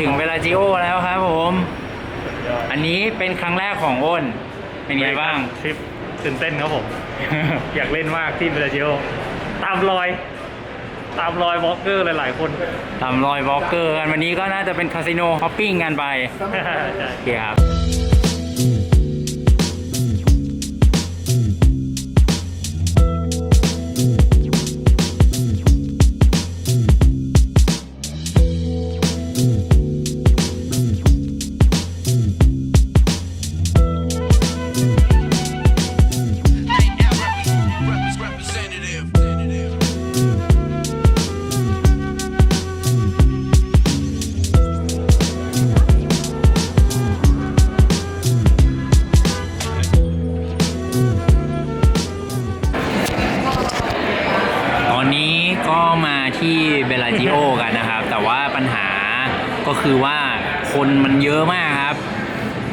ถึงเบลาจิโอแล้วครับผม อันนี้เป็นครั้งแรกของอ้น เป็นไงบ้าง ทริปตื่นเต้นครับผม อยากเล่นมากที่บราซิลตามรอย ตามรอยวอล์กเกอร์หลายๆคนทำรอยบล็อกเกอร์กันวันนี้ก็น่าจะเป็นคาสิโนฮอปปิ้งกันไป ใช่ โอเคครับ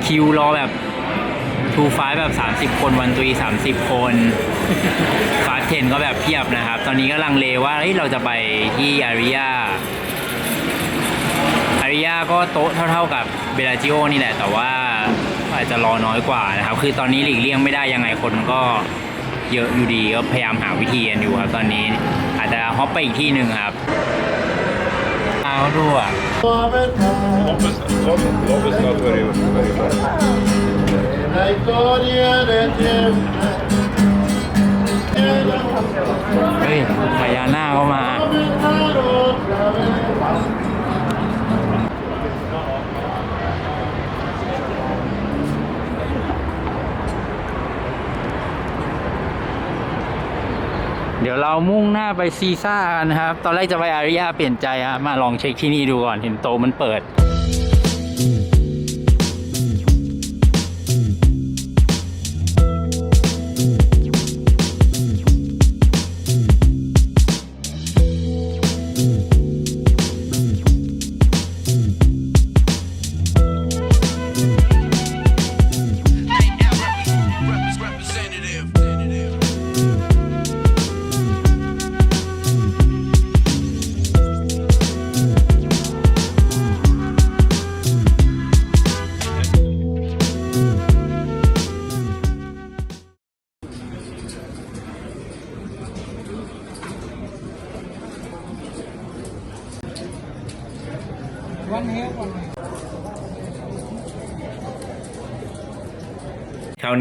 คิวรอแบบทูไฟแบบ 30 คนวันตุย30 คนฟาสเทนก็แบบเพียบนะครับ ตอนนี้ก็ลังเลว่าเฮ้ยเราจะไปที่อาริยาอาริยาก็โต๊ะเท่าๆกับเบลาจิโอนี่แหละ แต่ว่าอาจจะรอน้อยกว่านะครับ คือตอนนี้หลีกเลี่ยงไม่ได้ยังไงคนก็เยอะอยู่ดีก็พยายามหาวิธีกันอยู่ครับ ตอนนี้อาจจะฮอปไปอีกที่หนึ่งครับ เอาดูอะ Love is, love, love is not very, very bad. I call you the gym. เฮ้ยพญานาคเข้ามาเดี๋ยวเรามุ่งหน้าไปซีซ่านะครับ ตอนแรกจะไปอาริยาเปลี่ยนใจฮะมาลองเช็คที่นี่ดูก่อนเห็นโตมันเปิด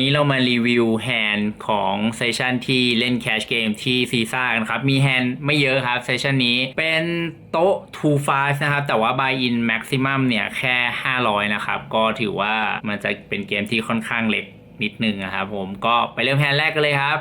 นี้เรามารีวิวแฮนด์ของเซสชันที่เล่นแคชเกมที่ซีซ่ากันครับ มีแฮนด์ไม่เยอะครับเซสชันนี้เป็นโต๊ะ2 5นะครับ แต่ว่า buy in maximum เนี่ย แค่ 500 นะครับ ก็ถือว่ามันจะเป็นเกมที่ค่อนข้างเล็กนิดนึงนะครับผมก็ไปเริ่มแฮนด์แรกกันเลยครับ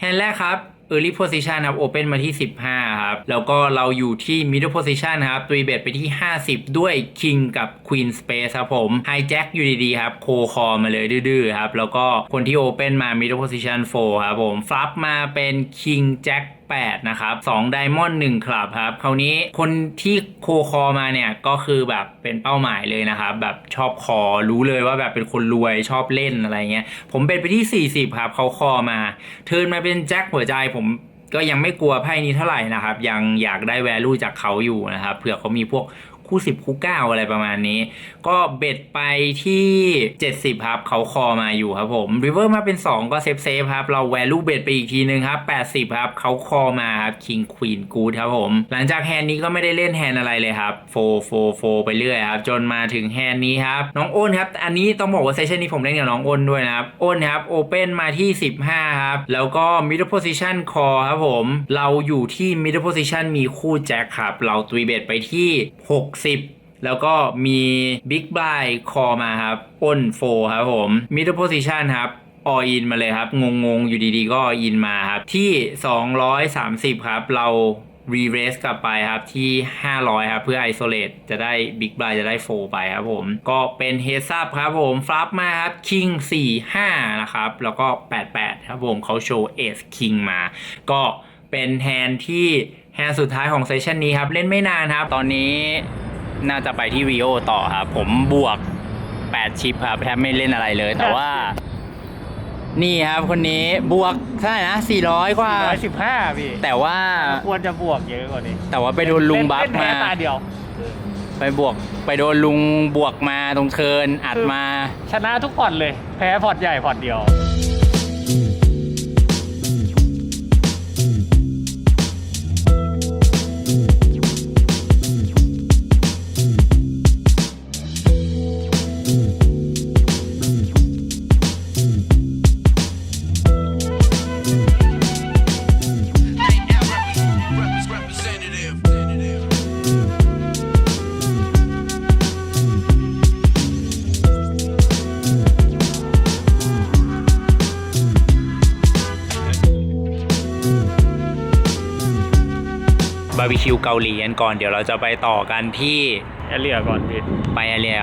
แฮนด์แรกครับ Early Position ครับ Open มาที่ 15 ครับ แล้วก็เราอยู่ที่ Middle Position ครับตีเบตไปที่ 50 ด้วย King กับ Queen Space ครับผม Hijack อยู่ดีๆครับ โคคอมาเลยดื้อๆครับ แล้วก็คนที่ Open มา Middle Position 4 ครับผมฟลับมาเป็น King Jack 8 นะครับ2 Diamond 1ครับครับคราวนี้คนที่โคคอมาเนี่ยก็คือแบบเป็นเป้าหมายเลยนะครับแบบชอบคอรู้เลยว่าแบบเป็นคนรวยชอบเล่นอะไรเงี้ยผมเป็นไปที่ 40 ครับเขาคอมา เทิร์นมาเป็นแจ็คหัวใจผมก็ยังไม่กลัวไพ่นี้เท่าไหร่นะครับ ยังอยากได้แวลูจากเขาอยู่นะครับเผื่อเขามีพวก คู่ 10 คู่ 9 อะไรประมาณนี้ ก็เบ็ดไปที่ 70 ครับ เขาคอมาอยู่ครับผมริเวอร์มาเป็น 2 ก็เซฟเซฟครับ เราแวลูเบ็ดไปอีกทีนึงครับ 80 ครับ เขาคอมาครับคิงควีนกูดครับผม หลังจากแฮนด์นี้ก็ไม่ได้เล่นแฮนด์อะไรเลยครับโฟโฟโฟไปเรื่อยครับ จนมาถึงแฮนด์นี้ครับน้องอ้นครับ อันนี้ต้องบอกว่าเซสชันนี้ผมเล่นกับน้องอ้นด้วยนะครับอ้นครับโอเปนมาที่ 15 ครับ แล้วก็ middle position call ครับผม เราอยู่ที่ middle position มีคู่แจ็คครับ เราตุยเบ็ดไปที่ 60แล้วก็มี Big Buy คอมาครับอ้นโฟครับผม middle position ครับออินมาเลยครับ งงๆ อยู่ดีๆ ก็อินมาครับ ที่ 230 ครับ เรารีเรสกลับไปครับที่ 500 ครับเพื่อไอโซเลตจะได้บิ๊กบ y จะได้โฟไปครับผม ก็เป็นเฮซับครับผมฟลับมาครับคิง4 5 นะครับ แล้วก็ 88 ครับผมเขาโชว์เอสคิงมา ก็เป็นแฮนด์ที่แฮนด์สุดท้ายของเซสชันนี้ครับ เล่นไม่นานครับ ตอนนี้ น่าจะไปที่วีโอต่อครับ ผมบวก 8 ชิปครับแทบไม่เล่นอะไรเลย แต่ว่า นี่ครับคนนี้บวกเท่าไหร่นะ 400 กว่า115พี่แต่ว่า ควรจะบวกเยอะกว่านี้แต่ว่าไปโดนลุงบัฟเล่นมาแพ้ตาเดียว ไปบวก ไปโดนลุงบวกมาตรงเทิร์นอัดมา ชนะทุกพอร์ตเลย แพ้พอร์ตใหญ่พอร์ตเดียว บาร์บีคิวเกาหลีกันก่อน เดี๋ยวเราจะไปต่อกันที่แอเรียก่อนพี่ไปอาเรีย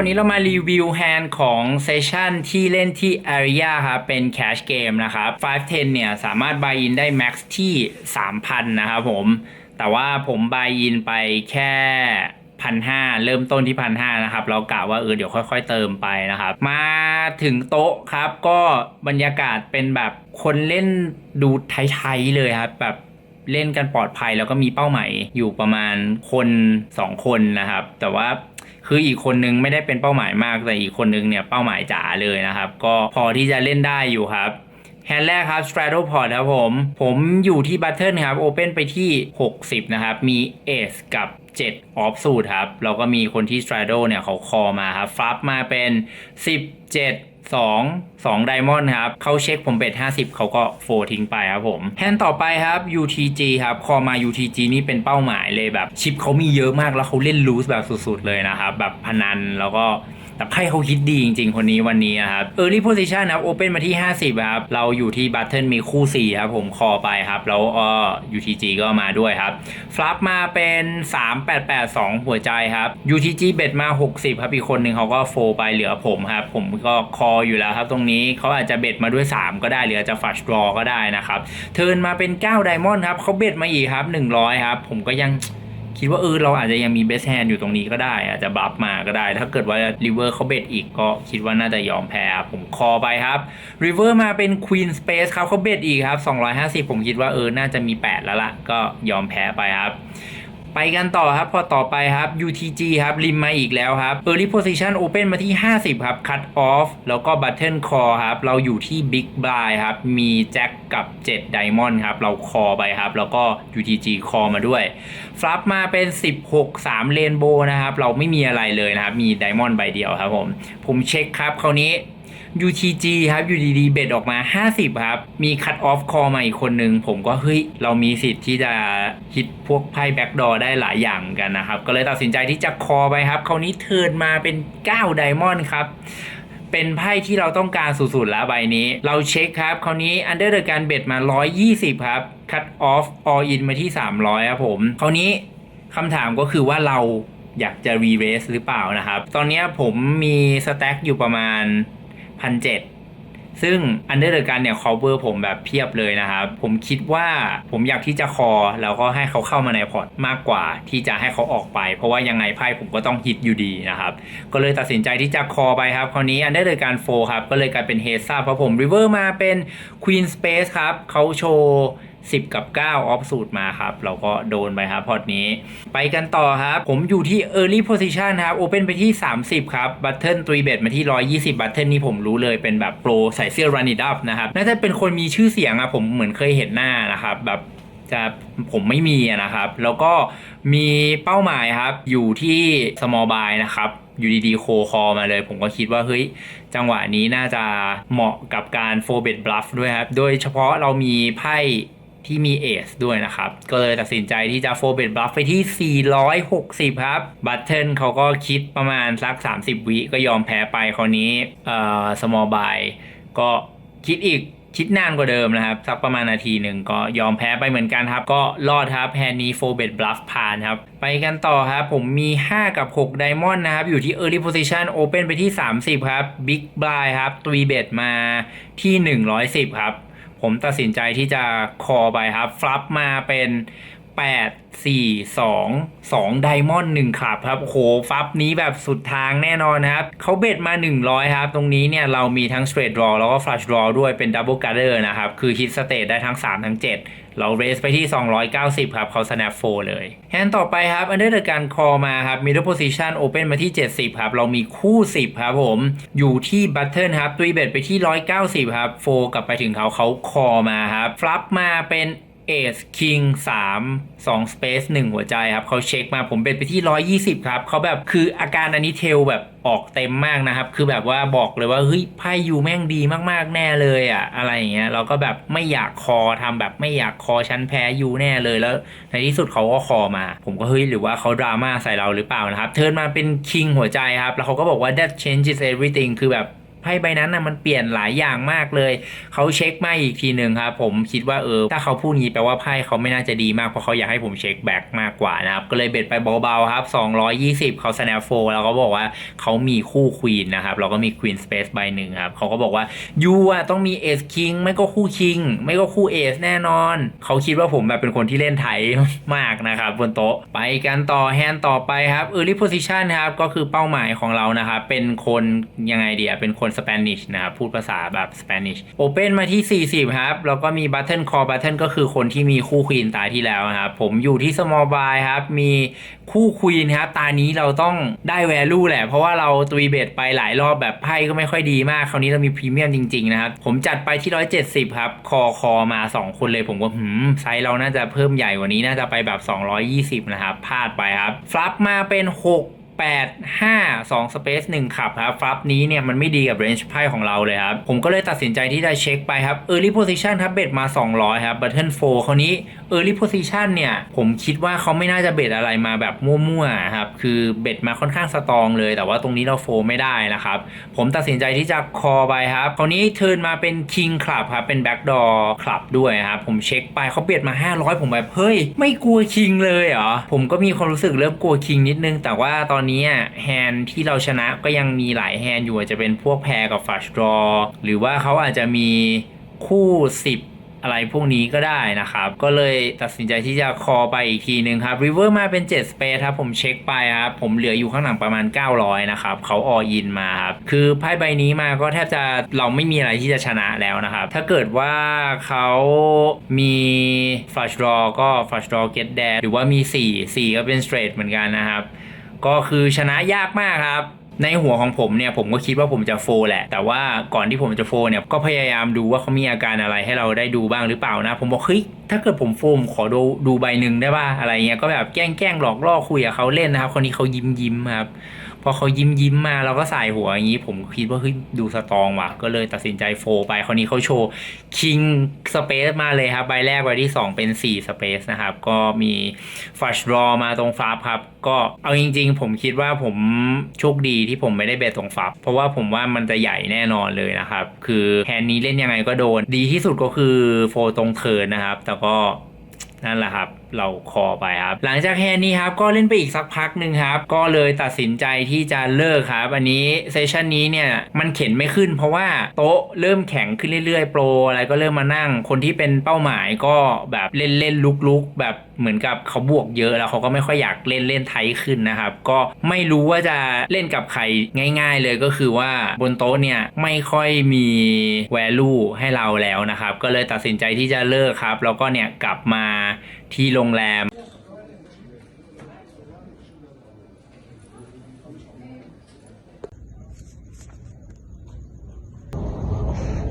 วนี้เรามารีวิวแฮนด์ของเซสชันที่เล่นที่ Area ครับเป็นแคชเกมนะครับ 510 เนี่ย สามารถ buy in ได้ max ที่ 3,000 นะครับผม แต่ว่าผม buy in ไปแค่พันห้าเริ่มต้นที่พันห้านะครับ เรากะว่าเออเดี๋ยวค่อย ๆ เติมไปนะครับ มาถึงโต๊ะครับก็บรรยากาศเป็นแบบคนเล่นดูไทย ๆ เลยครับ แบบเล่นกันปลอดภัยแล้วก็มีเป้าหมายอยู่ประมาณคน 2 คนนะครับ แต่ว่า คืออีกคนนึงไม่ได้เป็นเป้าหมายมากแต่อีกคนนึงเนี่ยเป้าหมายจ๋าเลยนะครับ ก็พอที่จะเล่นได้อยู่ครับแฮนด์แรกครับ Stratoport ครับผม ผมอยู่ที่ button ครับ open ไปที่ 60 นะครับ มีเอสกับ7 off suit ครับ แล้วก็มีคนที่ s t r a d o เนี่ยเขาคอมาครับ ฟลับมาเป็น 17 2 2ไดมอนด์ครับเขาเช็คผมเบ็ด50 เขาก็โฟทิ้งไปครับผมแฮนต่อไปครับ UTG ครับคอมา UTG นี่เป็นเป้าหมายเลยแบบชิปเขามีเยอะมากแล้วเขาเล่นลูสแบบสุดๆเลยนะครับแบบพนันแล้วก็ แต่ไพ่เขาคิดดีจริง ๆ คนนี้วันนี้นะครับ Early Position นครับ Open มาที่ 50ครับ เราอยู่ที่ Button มีคู่4ครับผมคอไปครับแล้วก็ UTG ก็มาด้วยครับ Flop มาเป็น 3882 หัวใจครับ UTG เบ็ดมา 60 ครับอีกคนหนึ่งเขาก็โฟไปเหลือผมครับ ผมก็คออยู่แล้วครับ ตรงนี้เขาอาจจะเบ็ดมาด้วย 3 ก็ได้หรืออาจจะฟัชรอก็ได้นะครับเทิร์นมาเป็น9ไดมอนด์ครับเขาเบ็ดมาอีกครับ 100 ครับ ผมก็ยัง คิดว่าเออเราอาจจะยังมีเบสแฮนอยู่ตรงนี้ก็ได้ อาจจะบัฟมาก็ได้ ถ้าเกิดว่าริเวอร์เขาเบ็ดอีกก็คิดว่าน่าจะยอมแพ้ผมคอไปครับริเวอร์มาเป็นควีนสเปซครับเขาเบ็ดอีกครับ250 ผมคิดว่าเออน่าจะมี 8 แล้วล่ะก็ยอมแพ้ไปครับ ไปกันต่อครับ พอต่อไปครับ UTG ครับ ริมมาอีกแล้วครับ Early Position Open มาที่ 50 ครับ Cut Off แล้วก็ Button Call ครับ เราอยู่ที่ Big Blind ครับ มีแจ็คกับ 7 Diamond ครับ เราคอไปครับ แล้วก็ UTG คอมาด้วยฟลับมาเป็น 16 3 เลนโบนะครับ เราไม่มีอะไรเลยนะครับ มี Diamond ใบเดียวครับผม ผมเช็คครับคราวนี้ UTG ครับ UDD เบ็ดออกมา 50 ครับ มีคั t ออฟคอมาอีกคนนึง ผมก็เฮ้ย เรามีสิทธิ์ที่จะฮิตพวกไพ่แบ็กดอได้หลายอย่างกันนะครับ ก็เลยตัดสินใจที่จะคอไปครับ คราวนี้เทิร์นมาเป็น9ไดมอนด์ครับเป็นไพ่ที่เราต้องการสุดๆแล้วใบนี้ เราเช็คครับ คราวนี้อันเดอร์เดอการเบ็ดมา 120 ครับ คัตออฟออ in มาที่ 300 ครับผม คราวนี้คำถามก็คือว่าเราอยากจะรีเรสหรือเปล่านะครับ ตอนนี้ผมมีสแต็กอยู่ประมาณ 1,700 ซึ่งอันเดอร์เดอการเนี่ยคอเวอร์ผมแบบเพียบเลยนะครับ ผมคิดว่าผมอยากที่จะคอ แล้วก็ให้เขาเข้ามาในพอร์ตมากกว่าที่จะให้เขาออกไป เพราะว่ายังไงไพ่ผมก็ต้องฮิตอยู่ดีนะครับ ก็เลยตัดสินใจที่จะคอไปครับ คราวนี้อันเดอร์เลยการโฟครับ ก็เลยกลายเป็นเฮซ่าเพราะผมริเวอร์มาเป็นควีนสเปซครับเขาโชว์ 10 กับ 9 ออฟสูตรมาครับ เราก็โดนไปครับพอตนี้ ไปกันต่อครับ ผมอยู่ที่ Early Position ครับ Open ไปที่ 30 ครับ บัตเทิลตรีเบตมาที่ 120 บัตเทิลนี้ผมรู้เลยเป็นแบบโปรใส่เสื้อ Run It Up นะครับ น่าจะเป็นคนมีชื่อเสียงอะผมเหมือนเคยเห็นหน้านะครับ แบบจะผมไม่มีนะครับ แล้วก็มีเป้าหมายครับ อยู่ที่ small buy นะครับ อยู่ดีๆโคคอมาเลย ผมก็คิดว่าเฮ้ย จังหวะนี้น่าจะเหมาะกับการโฟเบตบลัฟด้วยครับ โดยเฉพาะเรามีไพ่ ที่มีเอสด้วยนะครับ ก็เลยตัดสินใจที่จะโฟเบตบลัฟไปที่ 460 ครับ บัตเทิลเขาก็คิดประมาณสัก 30 วิก็ยอมแพ้ไปคราวนี้เอ่อ small buy ก็คิดอีกคิดนานกว่าเดิมนะครับ สักประมาณนาทีหนึ่งก็ยอมแพ้ไปเหมือนกันครับ ก็รอดครับแฮนนี้โฟเบตบลัฟผ่านครับ ไปกันต่อครับ ผมมี 5 กับ 6 ไดมอนด์นะครับ อยู่ที่ Early Position Open ไปที่ 30 ครับ Big Blind ครับตีเบตมาที่ 110 ครับ ผมตัดสินใจที่จะคอไปครับฟลับมาเป็น 8 4 2 2ไดมอนด์1ครับครับโหฟับนี้แบบสุดทางแน่นอนนะครับเขาเบ็ดมา 100 ครับ ตรงนี้เนี่ยเรามีทั้ง straight draw แล้วก็ flush draw ด้วยเป็น double gutter นะครับ คือฮิตสเตทได้ทั้ง 3 ทั้ง 7เราเรสไปที่ 290 ครับ เขา snap 4เลยแฮนด์ต่อไปครับ under the gun call มาครับ middle position open มาที่ 70 ครับ เรามีคู่ 10 ครับผม อยู่ที่ button ครับ ตุยเบ็ดไปที่ 190 ครับโฟกลับไปถึงเขาเขาคอมาครับ ฟลับมาเป็น เอสคิง3 2 Space 1หัวใจครับเขาเช็คมาผมเป็นไปที่120ครับเขาแบบคืออาการอันนี้เทลแบบออกเต็มมากนะครับ คือแบบว่าบอกเลยว่าเฮ้ยไพ่ยูแม่งดีมากๆแน่เลยอะอะไรอย่างเงี้ยเราก็แบบไม่อยากคอทำแบบไม่อยากคอชั้นแพ้ยูแน่เลยแล้ว ในที่สุดเขาก็คอมา ผมก็เฮ้ยหรือว่าเขาดราม่าใส่เราหรือเปล่านะครับเทิร์นมาเป็นคิงหัวใจครับแล้วเขาก็บอกว่า that changes everything คือแบบ ไพ่ใบนั้นนะมันเปลี่ยนหลายอย่างมากเลย เขาเช็คมาอีกทีหนึ่งครับผมคิดว่าเออถ้าเขาพูดงี้แปลว่าไพ่เขาไม่น่าจะดีมากเพราะเขาอยากให้ผมเช็คแบ็กมากกว่านะครับก็เลยเบ็ดไปเบาๆครับ 220 เขา snap 4แล้วก็บอกว่าเขามีคู่ควีนนะครับเราก็มีควีนสเปซใบหนึ่งครับเขาก็บอกว่ายูอะต้องมีเอสคิงไม่ก็คู่คิงไม่ก็คู่เอสแน่นอน เขาคิดว่าผมแบบเป็นคนที่เล่นไทยมากนะครับบนโต๊ะไปกันต่อแฮนด์ต่อไปครับ early position ครับก็คือเป้าหมายของเรานะครับเป็นคนยังไงเดียเป็นคนสเปนิชนะครับพูดภาษาแบบสเปนิช open มาที่ 40 ครับ แล้วก็มี button call button ก็คือคนที่มีคู่ควีนตายที่แล้วนะครับผมอยู่ที่ small buy ครับ มีคู่ควีนครับ ตานี้เราต้องได้ value แหละ เพราะว่าเราตีเบตไปหลายรอบแบบไพ่ก็ไม่ค่อยดีมากคราวนี้เรามีพรีเมียมจริงๆนะครับผมจัดไปที่ 170 ครับ คอคอมา 2 คนเลยผมก็หืมไซส์เราน่าจะเพิ่มใหญ่กว่านี้น่าจะไปแบบ 220 นะครับพลาดไปครับฟลับมาเป็น 6 8 5 2 Space 1ขับครับฟลับนี้เนี่ยมันไม่ดีกับ range ไพ่ของเราเลยครับ ผมก็เลยตัดสินใจที่จะเช็คไปครับ early position ครับเบ็ดมา 200 ครับ button 4คราวนี้ early position เนี่ยผมคิดว่าเขาไม่น่าจะเบ็ดอะไรมาแบบมั่วๆครับ คือเบ็ดมาค่อนข้างสตรองเลย แต่ว่าตรงนี้เราโฟไม่ได้นะครับ ผมตัดสินใจที่จะคอไปครับคราวนี้เทิร์นมาเป็น king club ครับเป็น backdoor club ด้วยครับผมเช็คไปเขาเบ็ดมา 500 ผมแบบเฮ้ยไม่กลัว king เลยเหรอผมก็มีความรู้สึกเริ่มกลัว king นิดนึง แต่ว่าตอนนี้แฮนที่เราชนะก็ยังมีหลายแฮนอยู่อาจจะเป็นพวกแพรกับ flush draw หรือว่าเขาอาจจะมีคู่ 10อะไรพวกนี้ก็ได้นะครับ ก็เลยตัดสินใจที่จะคอไปอีกทีหนึ่งครับ river มาเป็น7 space ครับ ผมเช็คไปครับ ผมเหลืออยู่ข้างหลังประมาณ 900 นะครับ เขาออินมาครับ คือไพ่ใบนี้มาก็แทบจะเราไม่มีอะไรที่จะชนะแล้วนะครับ ถ้าเกิดว่าเขามี flush draw ก็ flush draw get there หรือว่ามี 4 4 ก็เป็น straight เหมือนกันนะครับ ก็คือชนะยากมากครับ ในหัวของผมเนี่ยผมก็คิดว่าผมจะโฟแหละ แต่ว่าก่อนที่ผมจะโฟร์เนี่ยก็พยายามดูว่าเขามีอาการอะไรให้เราได้ดูบ้างหรือเปล่านะ ผมบอกเฮ้ยถ้าเกิดผมโฟมขอดูดูใบหนึ่งได้ป่ะอะไรเงี้ยก็แบบแกล้งแกล้งหลอกล่อคุยกับเขาเล่นนะครับคนนี้เขายิ้มยิ้มครับ พอเขายิ้มยิ้มมาเราก็ใส่หัวอย่างนี้ ผมคิดว่าเฮ้ยดูสตองว่ะ ก็เลยตัดสินใจโฟไปคราวนี้เขาโชว์คิงสเปซมาเลยครับ ใบแรกใบที่ 2 เป็น 4 สเปซนะครับ ก็มีฟัชรอมาตรงฟาบครับ ก็เอาจริง ๆ ผมคิดว่าผมโชคดีที่ผมไม่ได้เบสตรงฟับเพราะว่าผมว่ามันจะใหญ่แน่นอนเลยนะครับ คือแฮนนี้เล่นยังไงก็โดน ดีที่สุดก็คือโฟตรงเทินนะครับ แต่ก็นั่นแหละครับ เราคอไปครับ หลังจากแฮนด์นี้ครับก็เล่นไปอีกสักพักหนึ่งครับ ก็เลยตัดสินใจที่จะเลิกครับ อันนี้เซสชันนี้เนี่ยมันเข็นไม่ขึ้น เพราะว่าโต๊ะเริ่มแข็งขึ้นเรื่อยๆ โปรอะไรก็เริ่มมานั่ง คนที่เป็นเป้าหมายก็แบบเล่นเล่นลุกลุกๆ แบบเหมือนกับเขาบวกเยอะแล้วเขาก็ไม่ค่อยอยากเล่นเล่นไทยขึ้นนะครับ ก็ไม่รู้ว่าจะเล่นกับใครง่าย ๆ เลยก็คือว่าบนโต๊ะเนี่ยไม่ค่อยมี value ให้เราแล้วนะครับ ก็เลยตัดสินใจที่จะเลิกครับ แล้วก็เนี่ยกลับมา ที่โรงแรม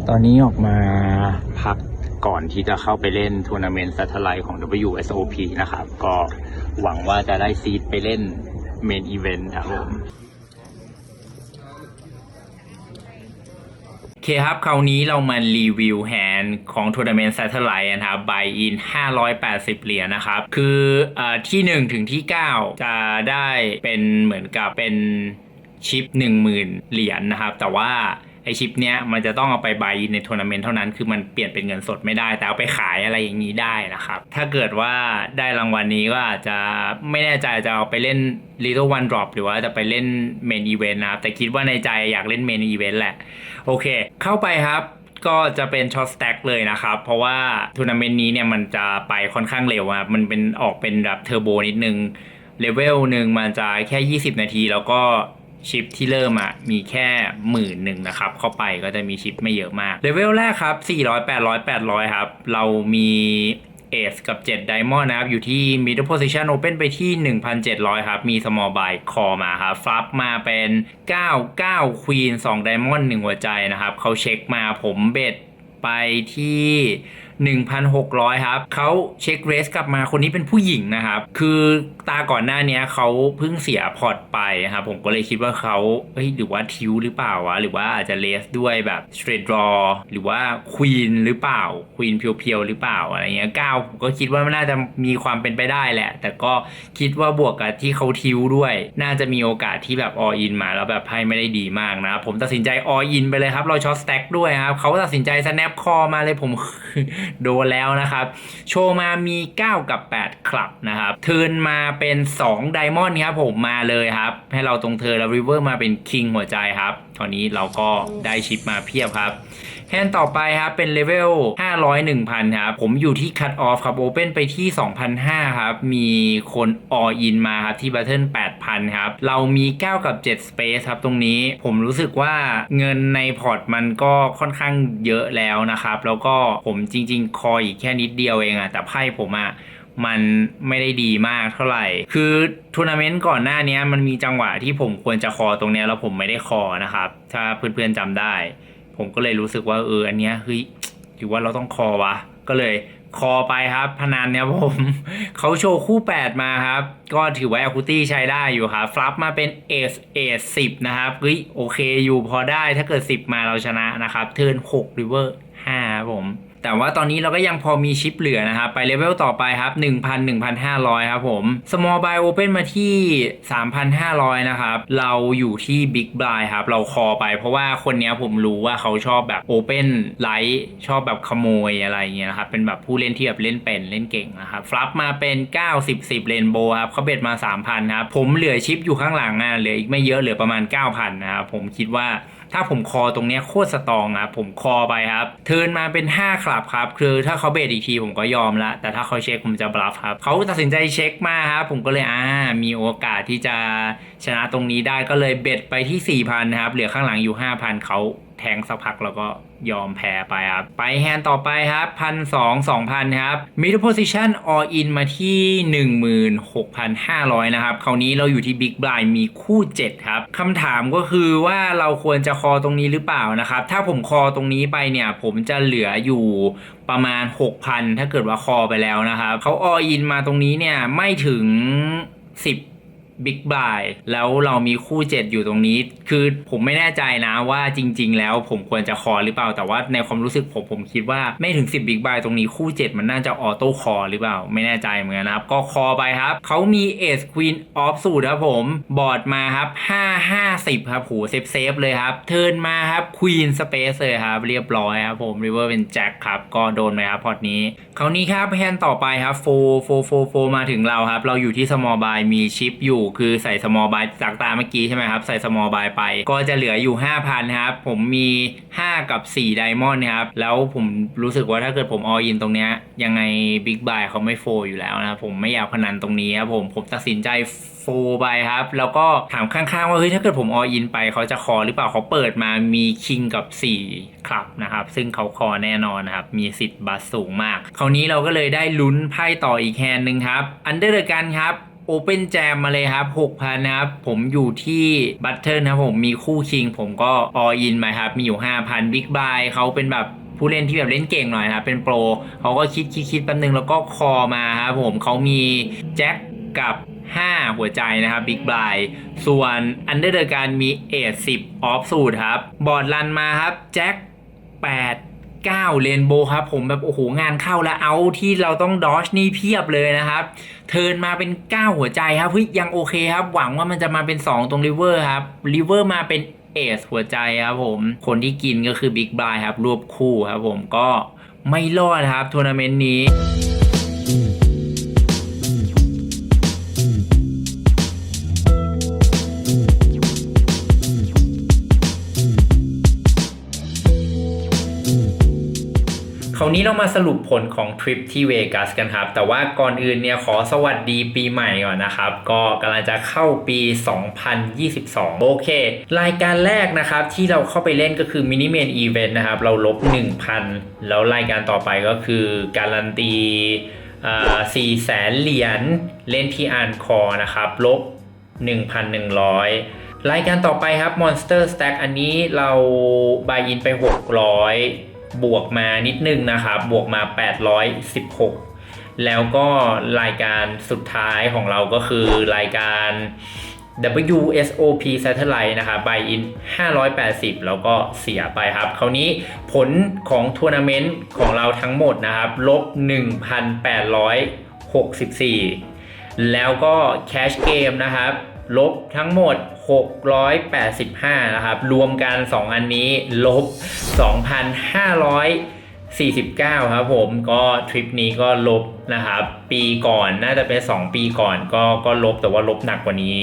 ตอนนี้ออกมาพักก่อนที่จะเข้าไปเล่นทัวร์นาเมนต์ s a t e l l i t e ของ WSOP นะครับ ก็หวังว่าจะได้ซีดไปเล่นเมนอีเวนต์ครับผม โอเคครับ คราวนี้เรามารีวิวแฮนด์ของทัวร์นาเมนต์ Satellite นะครับใบอิน 580 เหรียญนะครับ คืออที่ 1 ถึงที่ 9 จะได้เป็นเหมือนกับเป็นชิป 10,000 เหรียญนะครับ แต่ว่า ชิปเนี้ยมันจะต้องเอาไปบายในทัวร์นาเมนต์เท่านั้น คือมันเปลี่ยนเป็นเงินสดไม่ได้ แต่เอาไปขายอะไรอย่างนี้ได้นะครับ ถ้าเกิดว่าได้รางวัลนี้ก็อาจจะไม่แน่ใจจะเอาไปเล่น Little One Drop หรือว่าจะไปเล่น Main Event นะครับ แต่คิดว่าในใจอยากเล่น Main Event แหละ โอเค เข้าไปครับก็จะเป็นช็อตสแต็กเลยนะครับ เพราะว่าทัวร์นาเมนต์นี้เนี่ยมันจะไปค่อนข้างเร็วอะมันเป็นออกเป็นแบบเทอร์โบนิดนึงเลเวลหนึ่งมันจะแค่ 20 นาทีแล้วก็ ชิปที่เริ่มอะมีแค่หมื่นหนึ่งนะครับ เข้าไปก็จะมีชิปไม่เยอะมากเลเวลแรกครับ 400 800 800 ครับ เรามีเอสกับ7 Diamond นะครับ อยู่ที่ Middle Position Open ไปที่ 1,700 ครับ มี Small Buy คอมาครับฟลับมาเป็น 9 9 Queen 2 Diamond 1หัวใจนะครับ เขาเช็คมาผมเบ็ดไปที่ 1,600 ครับเขาเช็คเรสกลับมาคนนี้เป็นผู้หญิงนะครับ คือตาก่อนหน้านี้เขาเพิ่งเสียพอร์ตไปนะครับผมก็เลยคิดว่าเขาเฮ้ยหรือว่าทิวหรือเปล่าวะ หรือว่าอาจจะเลสด้วยแบบสเตรทดรอหรือว่าควีนหรือเปล่าควีนเพียวๆหรือเปล่าอะไรเงี้ยก้าวผมก็คิดว่ามันน่าจะมีความเป็นไปได้แหละ แต่ก็คิดว่าบวกกับที่เขาทิวด้วย น่าจะมีโอกาสที่แบบออินมาแล้วแบบไพ่ไม่ได้ดีมากนะครับผมตัดสินใจออินไปเลยครับเราช็อตสแต็กด้วยครับเขาตัดสินใจ snap คอมาเลยผมโดนแล้วนะครับ โชว์มามี 9 กับ 8 คลับนะครับ เทินมาเป็น 2 ไดมอนด์ครับผมมาเลยครับ ให้เราตรงเทิร์นแล้วริเวอร์มาเป็นคิงหัวใจครับตอนนี้เราก็ได้ชิปมาเพียบครับ แฮนด์ต่อไปครับเป็นเลเวล500 1,000ครับผมอยู่ที่ Cut Off ครับ Open ไปที่ 2,500ครับมีคน All In มาครับที่ Battle 8,000ครับเรามี 9 กับ 7 Space ครับตรงนี้ผมรู้สึกว่าเงินในพอร์ตมันก็ค่อนข้างเยอะแล้วนะครับ แล้วก็ผมจริง ๆ คอยอีกแค่นิดเดียวเองอะแต่ไพ่ผมอะมันไม่ได้ดีมากเท่าไหร่ คือทัวร์นาเมนต์ก่อนหน้านี้มันมีจังหวะที่ผมควรจะคอตรงนี้แล้วผมไม่ได้คอนะครับ ถ้าเพื่อนๆจำได้ ผมก็เลยรู้สึกว่าเอออันเนี้ยเฮ้ยหรือว่าเราต้องคอวะ ก็เลยคอไปครับ พนันเนี่ยผมเขาโชว์คู่ 8 มาครับ ก็ถือว่าแอ i t y ใช้ได้อยู่ครับฟลับมาเป็นเอสเอสสิบนะครับเฮ้ยโอเคอยู่พอได้ถ้าเกิด 10 มาเราชนะนะครับ เทิร์น6ริเวอร์5ครับผม แต่ว่าตอนนี้เราก็ยังพอมีชิปเหลือนะครับ ไปเลเวลต่อไปครับ 1,000 1,500 ครับผม Small Buy Open มาที่ 3,500 นะครับ เราอยู่ที่ Big Buy ครับ เราคอไปเพราะว่าคนนี้ผมรู้ว่าเขาชอบแบบ Open Light ชอบแบบขโมยอะไรเงี้ยนะครับ เป็นแบบผู้เล่นที่แบบเล่นเป็นเล่นเก่งนะครับ ฟลับมาเป็น90 10เรนโบครับเขาเบ็ดมา 3,000 ครับ ผมเหลือชิปอยู่ข้างหลังอะเหลืออีกไม่เยอะเหลือประมาณ 9,000 นะครับ ผมคิดว่า ถ้าผมคอตรงเนี้ยโคตรสตองครับผมคอไปครับเทินมาเป็น 5 คลับครับ คือถ้าเขาเบรดอีกทีผมก็ยอมละ แต่ถ้าเขาเช็คผมจะบลัฟครับเขาตัดสินใจเช็คมาครับผมก็เลยอ่ามีโอกาสที่จะชนะตรงนี้ได้ก็เลยเบ็ดไปที่4,000ครับเหลือข้างหลังอยู่5,000เขา แทงสักพักแล้วก็ยอมแพ้ไปครับ ไปแฮนด์ต่อไปครับพันสองสองพันครับ middle position all in มาที่ 16,500 นะครับ คราวนี้เราอยู่ที่ big blind มีคู่7ครับคำถามก็คือว่าเราควรจะคอตรงนี้หรือเปล่านะครับ ถ้าผมคอตรงนี้ไปเนี่ย ผมจะเหลืออยู่ประมาณ 6,000 ถ้าเกิดว่าคอไปแล้วนะครับเขา all in มาตรงนี้เนี่ยไม่ถึง 10 บิ๊กบายแล้วเรามีคู่7อยู่ตรงนี้ คือผมไม่แน่ใจนะว่าจริง ๆ แล้วผมควรจะคอหรือเปล่า แต่ว่าในความรู้สึกผมผมคิดว่าไม่ถึง 10บิ๊กบายตรงนี้คู่ 7 มันน่าจะออโต้คอหรือเปล่า ไม่แน่ใจเหมือนกันนะครับ ก็คอไปครับ เขามีเอ e ควีนออฟสูตรครับผม บอร์ดมาครับ 5 5 10 ครับโหเซฟเซฟเลยครับ เทิร์นมาครับควีนสเปซเลยครับ เรียบร้อยครับผมริเวอร์เป็นแจ็คครับ ก็โดนไปครับพอร์ตนี้คราวนี้ครับแฮนต่อไปครับโฟโฟโฟโฟมาถึงเราครับ เราอยู่ที่ small buy มีชิปอยู่คือใส่ small buy จากตาเมื่อกี้ใช่ไหมครับ ใส่ small buy ไป ก็จะเหลืออยู่ 5,000ครับ ผมมี 5 กับ4 diamond ครับ แล้วผมรู้สึกว่าถ้าเกิดผม all in ตรงเนี้ยยังไง big buy เขาไม่โฟอยู่แล้วนะผมไม่อยากพนันตรงนี้ครับผมผมตัดสินใจโฟไปครับ แล้วก็ถามข้างๆว่าเฮ้ยถ้าเกิดผม all in ไปเขาจะคอหรือเปล่าเขาเปิดมามีคิงกับ4คลับนะครับ ซึ่งเขาคอแน่นอนนะครับ มีสิทธิ์บัสสูงมาก คราวนี้เราก็เลยได้ลุ้นไพ่ต่ออีกแฮนหนึ่งครับอันเดอร์กันครับ โอเปนแจมมาเลยครับ 6,000 นะครับ ผมอยู่ที่บัตเทิลนะครับผมมีคู่คิง ผมก็ออินมาครับ มีอยู่ 5,000บิ๊กบายเขาเป็นแบบผู้เล่นที่แบบเล่นเก่งหน่อยนะครับ เป็นโปรเขาก็คิดคิดคิดแป๊บนึงแล้วก็คอมาครับผมเขามีแจ็คกับ 5 หัวใจนะครับบิ๊กบายส่วนอันเดอร์การมีเอท10ออฟสูตรครับ บอร์ดรันมาครับแจ็ค8 9 เลนโบครับ ผมแบบโอ้โหงานเข้าแล้วเอาที่เราต้องดอชนี่เพียบเลยนะครับ เทินมาเป็น 9 หัวใจครับเฮ้ยยังโอเคครับ หวังว่ามันจะมาเป็น 2 ตรงริเวอร์ครับริเวอร์มาเป็นเอสหัวใจครับผม คนที่กินก็คือบิ๊กบายครับรวบคู่ครับผมก็ไม่รอดครับทัวร์นาเมนต์นี้ นี้เรามาสรุปผลของทริปที่เวกัสกันครับ แต่ว่าก่อนอื่นเนี่ยขอสวัสดีปีใหม่ก่อนนะครับ ก็กำลังจะเข้าปี 2022 โอเค รายการแรกนะครับที่เราเข้าไปเล่นก็คือมินิเมนอีเวนต์นะครับ เราลบ 1,000 แล้วรายการต่อไปก็คือการันตีสี่แสนเหรียญเล่นที่อ่านคอนะครับ ลบ 1,100 รายการต่อไปครับ Monster Stack อันนี้เราบายอินไป 600 บวกมานิดนึงนะครับบวกมา 816 แล้วก็รายการสุดท้ายของเราก็คือรายการ WSOP Satellite นะครับ buy in 580 แล้วก็เสียไปครับ คราวนี้ผลของทัวร์นาเมนต์ของเราทั้งหมดนะครับลบ 1,864 แล้วก็ Cash Game นะครับ ลบทั้งหมด 685 นะครับ รวมกัน 2 อันนี้ลบ 2,549 ครับผมก็ทริปนี้ก็ลบนะครับ ปีก่อนน่าจะเป็น 2 ปีก่อนก็ก็ลบแต่ว่าลบหนักกว่านี้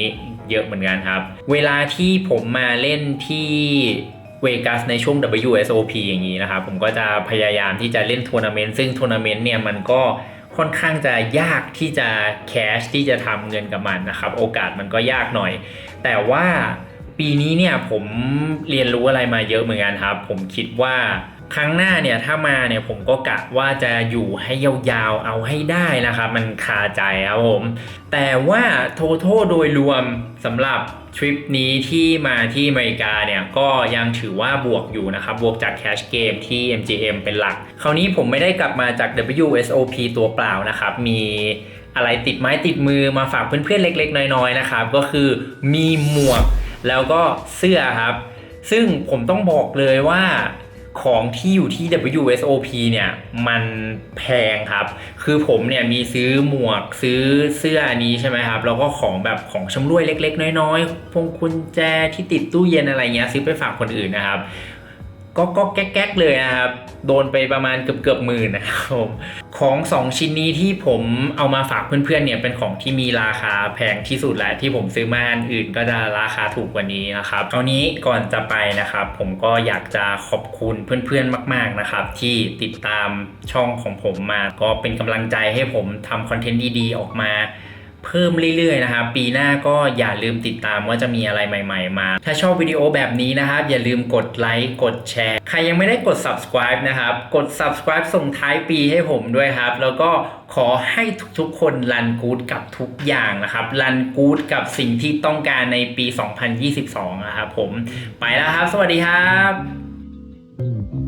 เยอะเหมือนกันครับ เวลาที่ผมมาเล่นที่เวกัสในช่วง WSOP อย่างนี้นะครับ ผมก็จะพยายามที่จะเล่นทัวร์นาเมนต์ซึ่งทัวร์นาเมนต์เนี่ยมันก็ ค่อนข้างจะยากที่จะแคชที่จะทำเงินกับมันนะครับ โอกาสมันก็ยากหน่อย แต่ว่าปีนี้เนี่ยผมเรียนรู้อะไรมาเยอะเหมือนกันครับ ผมคิดว่า ครั้งหน้าเนี่ยถ้ามาเนี่ยผมก็กะว่าจะอยู่ให้ยาวๆเอาให้ได้นะครับมันคาใจครับผม แต่ว่าโทโทโดยรวมสำหรับทริปนี้ที่มาที่อเมริกาเนี่ยก็ยังถือว่าบวกอยู่นะครับ บวกจากแคชเกมที่ MGM เป็นหลัก คราวนี้ผมไม่ได้กลับมาจาก WSOP ตัวเปล่านะครับ มีอะไรติดไม้ติดมือมาฝากเพื่อนๆเล็ก ๆ น้อยๆนะครับ ก็คือมีหมวกแล้วก็เสื้อครับ ซึ่งผมต้องบอกเลยว่า ของที่อยู่ที่ WSOP เนี่ยมันแพงครับ คือผมเนี่ยมีซื้อหมวกซื้อเสื้ออันนี้ใช่ไหมครับ แล้วก็ของแบบของชำร่วยเล็ก ๆ น้อยๆพวงคุณแจที่ติดตู้เย็นอะไรเงี้ยซื้อไปฝากคนอื่นนะครับ ก็ก็แก๊กๆเลยนะครับ โดนไปประมาณเกือบเกือบหมื่นนะครับผมของ 2 ชิ้นนี้ที่ผมเอามาฝากเพื่อนๆเนี่ยเป็นของที่มีราคาแพงที่สุดแหละที่ผมซื้อมาอันอื่นก็จะราคาถูกกว่านี้นะครับคราวนี้ก่อนจะไปนะครับ ผมก็อยากจะขอบคุณเพื่อนๆมาก ๆนะครับ ที่ติดตามช่องของผมมาก็เป็นกำลังใจให้ผมทำคอนเทนต์ดีๆออกมา เพิ่มเรื่อยๆนะครับปีหน้าก็อย่าลืมติดตามว่าจะมีอะไรใหม่ๆมา ถ้าชอบวิดีโอแบบนี้นะครับ อย่าลืมกดไลค์กดแชร์ ใครยังไม่ได้กด subscribe นะครับ กด subscribe ส่งท้ายปีให้ผมด้วยครับ แล้วก็ขอให้ทุกๆคนรันกู๊ดกับทุกอย่างนะครับรันกู๊ดกับสิ่งที่ต้องการในปี 2022 นะครับผมไปแล้วครับ สวัสดีครับ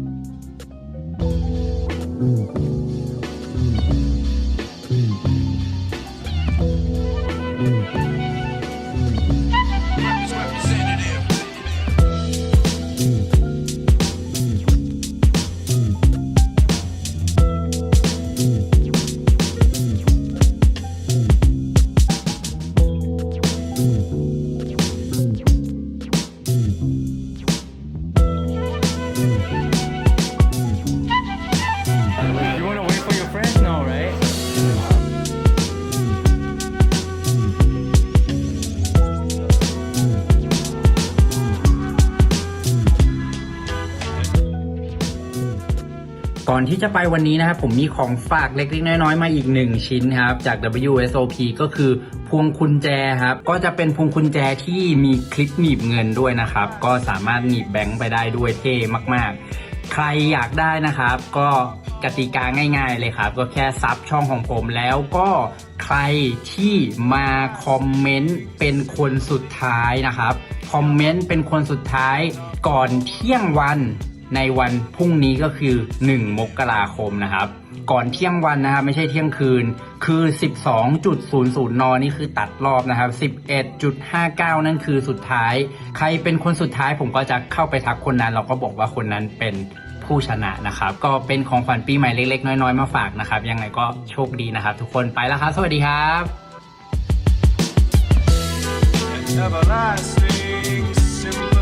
ที่จะไปวันนี้นะครับผมมีของฝากเล็กๆ น้อยๆ มาอีกหนึ่งชิ้นครับ จาก WSOP ก็คือพวงกุญแจครับ ก็จะเป็นพวงกุญแจที่มีคลิปหนีบเงินด้วยนะครับ ก็สามารถหนีบแบงค์ไปได้ด้วยเท่มากๆ ใครอยากได้นะครับ ก็กติกาง่าย ๆ เลยครับ ก็แค่ซับช่องของผมแล้วก็ใครที่มาคอมเมนต์เป็นคนสุดท้ายนะครับคอมเมนต์เป็นคนสุดท้ายก่อนเที่ยงวัน ในวันพรุ่งนี้ก็คือ 1 มกราคมนะครับ ก่อนเที่ยงวันนะครับ ไม่ใช่เที่ยงคืน คือ 12.00 น นี่คือตัดรอบนะครับ 11.59 นั่นคือสุดท้าย ใครเป็นคนสุดท้ายผมก็จะเข้าไปทักคนนั้น เราก็บอกว่าคนนั้นเป็นผู้ชนะนะครับ ก็เป็นของขวัญปีใหม่เล็ก ๆ น้อย ๆ มาฝากนะครับ ยังไงก็โชคดีนะครับ ทุกคนไปแล้วครับ สวัสดีครับ Everlasting, simple.